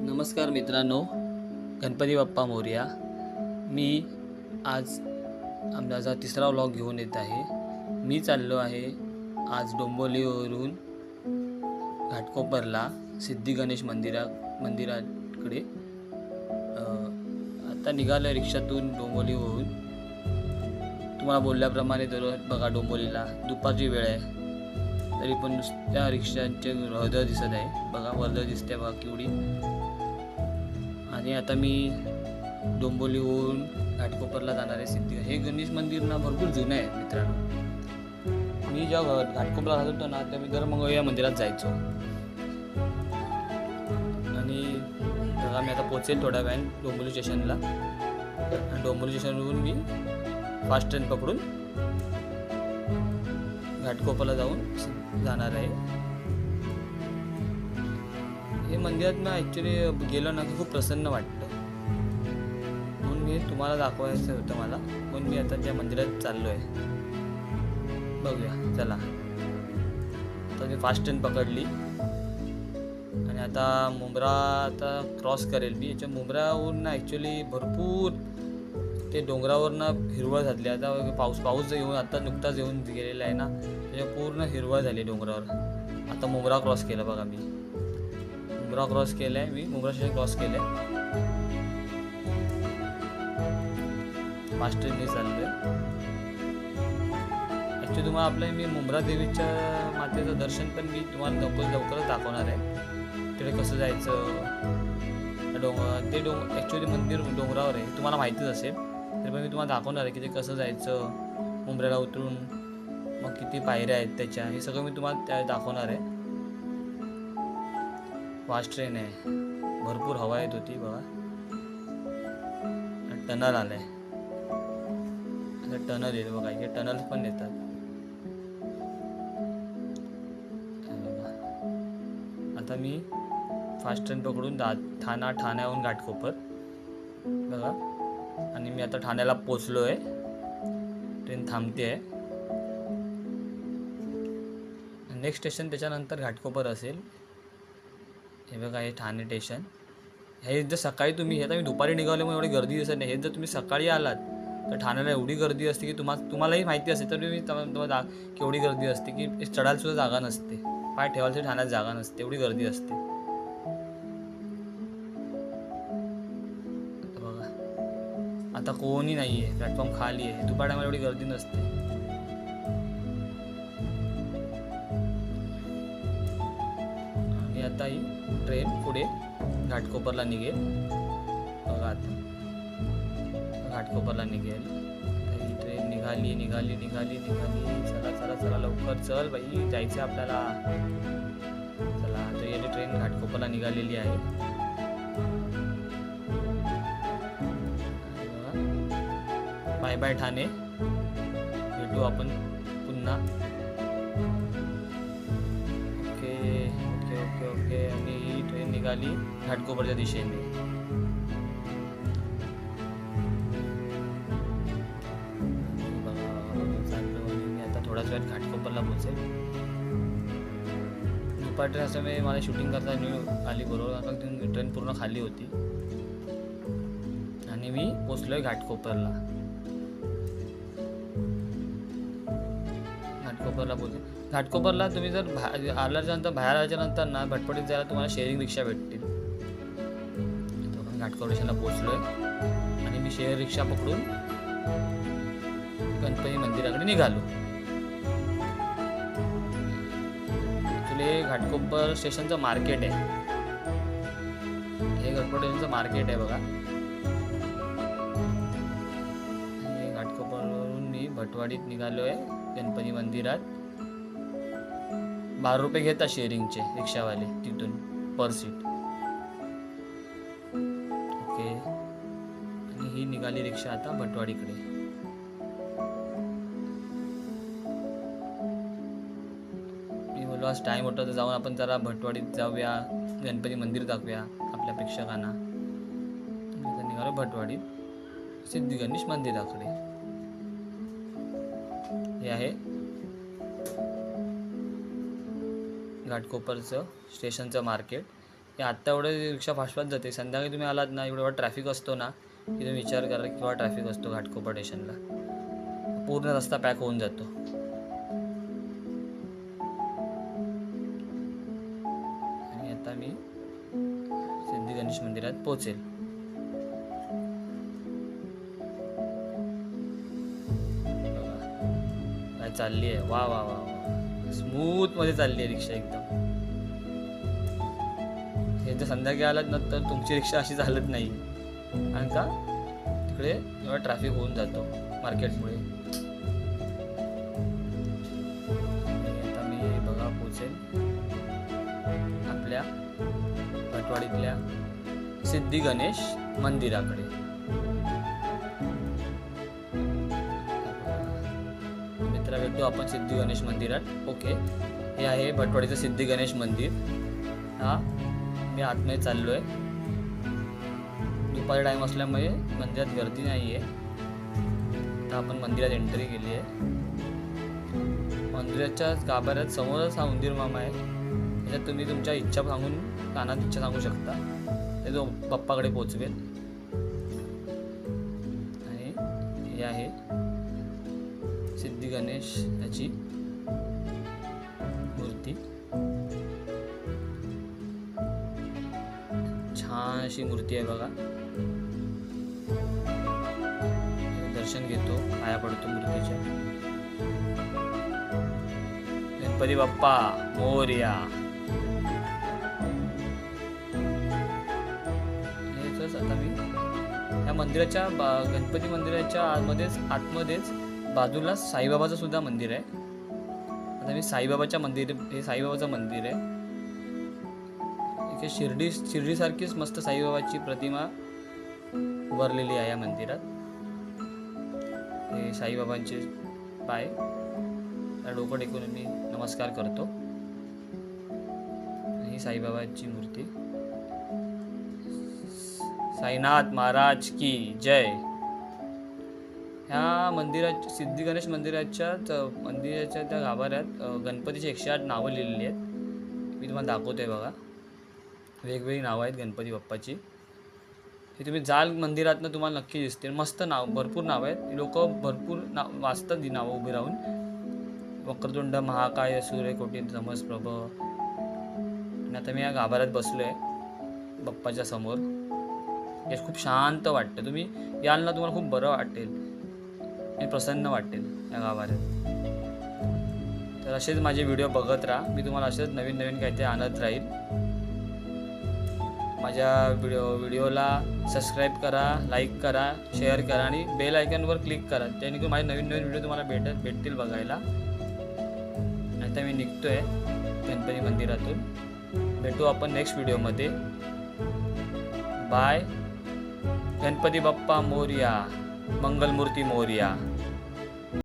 नमस्कार मित्रांनो गणपती बाप्पा मोर्या. मी आज आमचा तिसरा व्लॉग घेऊन येत आहे. मी चाललो आहे आज डोंबोलीवरून घाटकोपरला सिद्धी गणेश मंदिरा मंदिराकडे. आता निघालं रिक्षातून डोंबोलीवरून तुम्हाला बोलल्याप्रमाणे दररोज बघा डोंबोलीला दुपारची वेळ आहे. तरी पण नुसत्या रिक्षांचे हृदय दिसत आहे. बघा वर्दळ दिसते बघा केवढी. आणि आता मी डोंबोलीहून घाटकोपरला जाणार आहे सिद्धी. हे गणेश मंदिर ना भरपूर जुनं आहे मित्रांनो. मी जेव्हा घाटकोपरला राहत होतो ना तेव्हा मी दर या मंदिरात जायचो. आणि बघा मी आता पोचेल थोड्या वेळाने डोंबोली स्टेशनला. आणि डोंबोली स्टेशनवरून मी फास्ट ट्रेन पकडून घाटकोपरला जाऊन जाणार आहे. हे मंदिरात ना ॲक्च्युली गेलो ना की खूप प्रसन्न वाटतं. म्हणून मी तुम्हाला दाखवायचं होतं मला. म्हणून मी आता त्या मंदिरात चाललो आहे बघूया चला. तर मी फास्ट ट्रेन पकडली. आणि आता मुंब्रा आता क्रॉस करेल मी. याच्या मुंब्रावरून ना ॲक्च्युली भरपूर ते डोंगरावरनं हिरवळ झाली. आता पाऊस पाऊस येऊन आता नुकताच येऊन गेलेला आहे ना. त्याच्या पूर्ण हिरवळ झाली डोंगरावर. आता मुंब्रा क्रॉस केला बघा मी. मुंब्रा क्रॉस केलाय मी मुंब्रा स्टेशन क्रॉस केलंय. फास्ट ट्रेनने चाललोय ॲक्च्युली तुम्हाला आपलं मी मुंब्रा देवीच्या मातेचं दर्शन पण मी तुम्हाला लवकर लवकरच दाखवणार आहे. तिकडे कसं जायचं? डोंग ते डोंग ॲक्च्युली मंदिर डोंगरावर आहे. तुम्हाला माहितीच असेल. तरी पण मी तुम्हाला दाखवणार आहे की ते कसं जायचं मुंब्र्याला उतरून मग किती पायऱ्या आहेत त्याच्या. हे सगळं मी तुम्हाला त्या दाखवणार आहे. फास्ट ट्रेन आहे. भरपूर हवा येत होती बघा टनल आलाय. आता टनल येईल बघा. इथे टनल पण येतात. आता मी फास्ट ट्रेन पकडून दा ठाणा ठाण्याहून घाटकोपर. बघा. आणि मी आता ठाण्याला पोचलो आहे ट्रेन थांबते आहे नेक्स्ट स्टेशन त्याच्यानंतर घाटकोपर असेल. हे बघा हे ठाणे स्टेशन हे जर सकाळी तुम्ही हे आता मी दुपारी निघाल्यामुळे एवढी गर्दी दिसत नाही. हे जर तुम्ही सकाळी आलात तर ठाण्याला एवढी गर्दी असते की तुम्हाला तुम्हालाही माहिती असते. तर तुम्ही तुम्हाला केवढी गर्दी असते की चढायलासुद्धा जागा नसते. पाय ठेवायला सुद्धा ठाण्यात जागा नसते. एवढी गर्दी असते. आता बघा. आता कोणी नाही आहे प्लॅटफॉर्म खाली आहे. दुपार टायमाला एवढी गर्दी नसते. आता ही ट्रेन पुढे घाटकोपरला निघेल. बघा आता. घाटकोपरला निघेल. ही ट्रेन निघाली निघाली निघाली निघाली. चला चला चला लवकर चल बाई. जायचं आपल्याला. चला आता ही ट्रेन. घाटकोपरला निघालेली आहे. Bye bye Thane. भेटू आपण पुन्हा. निघाली घाटकोपरच्या दिशेने. मी आता थोड्याच वेळात घाटकोपरला पोहोचेल. दुपार ट्रेन असल्यामुळे मला शूटिंग करता न्यू आली बरोबर? कारण ट्रेन पूर्ण खाली होती. आणि मी पोचलोय घाटकोपरला. घाटकोपरला पोहोचले घाटकोपरला तुम्ही जर भा आल्याच्यानंतर बाहेर आल्याच्यानंतर ना भटपटीत जायला तुम्हाला शेअरिंग रिक्षा भेटतील. घाटकोपर स्टेशनला पोहोचलोय. आणि मी शेअर रिक्षा पकडून गणपती मंदिराकडे निघालो. ॲक्च्युली घाटकोपर स्टेशनचं मार्केट आहे. हे घाटकोपर स्टेशनचं मार्केट आहे बघा. आणि घाटकोपरवरून मी भटवाडीत निघालो आहे गणपती मंदिरात. बारा रुपये घेता शेअरिंगचे रिक्षावाले तिथून पर सीट. ओके. आणि ही निघाली रिक्षा आता भटवाडीकडे. मी बोललो आज टाईम होता तर जाऊन आपण जरा भटवाडीत जाऊया गणपती मंदिर दाखवूया आपल्या प्रेक्षकांना. निघालो भटवाडीत सिद्धी गणेश मंदिराकडे. हे आहे घाटकोपरचं स्टेशनचं मार्केट. हे आत्ता एवढं रिक्षा फास्ट जाते. संध्याकाळी तुम्ही आलात ना एवढा ट्रॅफिक असतो ना की तुम्ही विचार करा किंवा ट्रॅफिक असतो घाटकोपर स्टेशनला. पूर्ण रस्ता पॅक होऊन जातो. आणि आता मी सिद्धी गणेश मंदिरात पोचेल काय चालली आहे. वा वा वा वा. स्मूथमध्ये चालली आहे रिक्षा एकदम. हे जर संध्याकाळी आलात ना तर तुमची रिक्षा अशी चालत नाही. कारण का? तिकडे एवढा ट्रॅफिक होऊन जातो मार्केटमुळे आता मी बघा पोचेल आपल्या भटवाडीतल्या सिद्धी गणेश मंदिराकडे. मित्रा भेटतो आपण सिद्धी गणेश मंदिरात. ओके हे आहे भटवाडीचं सिद्धी गणेश मंदिर. हा. मी आतमध्ये चाललो आहे दुपारी टाईम असल्यामुळे मंदिरात गर्दी नाही आहे तर आपण मंदिरात एंट्री केली आहे मंदिराच्या गाभाऱ्यात समोरच हा उंदीर मामा आहे. त्याच्यात तुम्ही तुमच्या इच्छा सांगून कानात इच्छा सांगू शकता. ते तो बाप्पाकडे पोचवेल. आणि हे आहे सिद्धी गणेश याची मूर्ती. छान अशी मूर्ती आहे बघा. दर्शन घेतो पाया पडतो मूर्तीच्या. गणपती बाप्पा मोर्या. हेच आता मी. या मंदिराच्या बा- गणपती मंदिराच्या आतमध्येच आतमध्येच बाजूला साईबाबाचं सुद्धा मंदिर आहे. आता मी साईबाबाच्या मंदिर हे साईबाबाचं मंदिर आहे. इथे शिर्डी शिर्डीसारखीच मस्त साईबाबाची प्रतिमा उभारलेली आहे या मंदिरात. हे साईबाबांचे पाय. त्या डोकं टेकून मी नमस्कार करतो. ही साईबाबाची मूर्ती. साईनाथ महाराज की जय. ह्या मंदिराच्या सिद्धी गणेश मंदिराच्या मंदिराच्या त्या गाभाऱ्यात गणपतीची एकशे आठ नावं लिहिलेली आहेत. मी तुम्हाला दाखवतोय बघा. वेगवेगळी नावं आहेत गणपती बाप्पाची. हे तुम्ही जाल मंदिरातनं तुम्हाला नक्की दिसतील. मस्त नाव भरपूर नावं आहेत. लोक भरपूर नाव वाचतात ही नावं उभी राहून. वक्रतुंड महाकाय सूर्य कोटी समज प्रभ. आणि आता मी या गाभाऱ्यात बसलो आहे बाप्पाच्या समोर. हे खूप शांत वाटतं. तुम्ही याल ना तुम्हाला खूप बरं वाटेल. आणि प्रसन्न वाटेल या गावात तर असेच माझे व्हिडिओ बघत राहा. मी तुम्हाला असेच नवीन नवीन काहीतरी आणत राहील. माझ्या व्हिडिओ व्हिडिओला सबस्क्राईब करा लाईक करा शेअर करा आणि बेल आयकनवर क्लिक करा. जेणेकरून माझे नवीन नवीन व्हिडिओ तुम्हाला भेटत भेटतील बघायला. आता मी निघतोय गणपती मंदिरातून. भेटू आपण नेक्स्ट व्हिडिओमध्ये बाय गणपती बाप्पा मोर्या. मंगलमूर्ती मोर्या.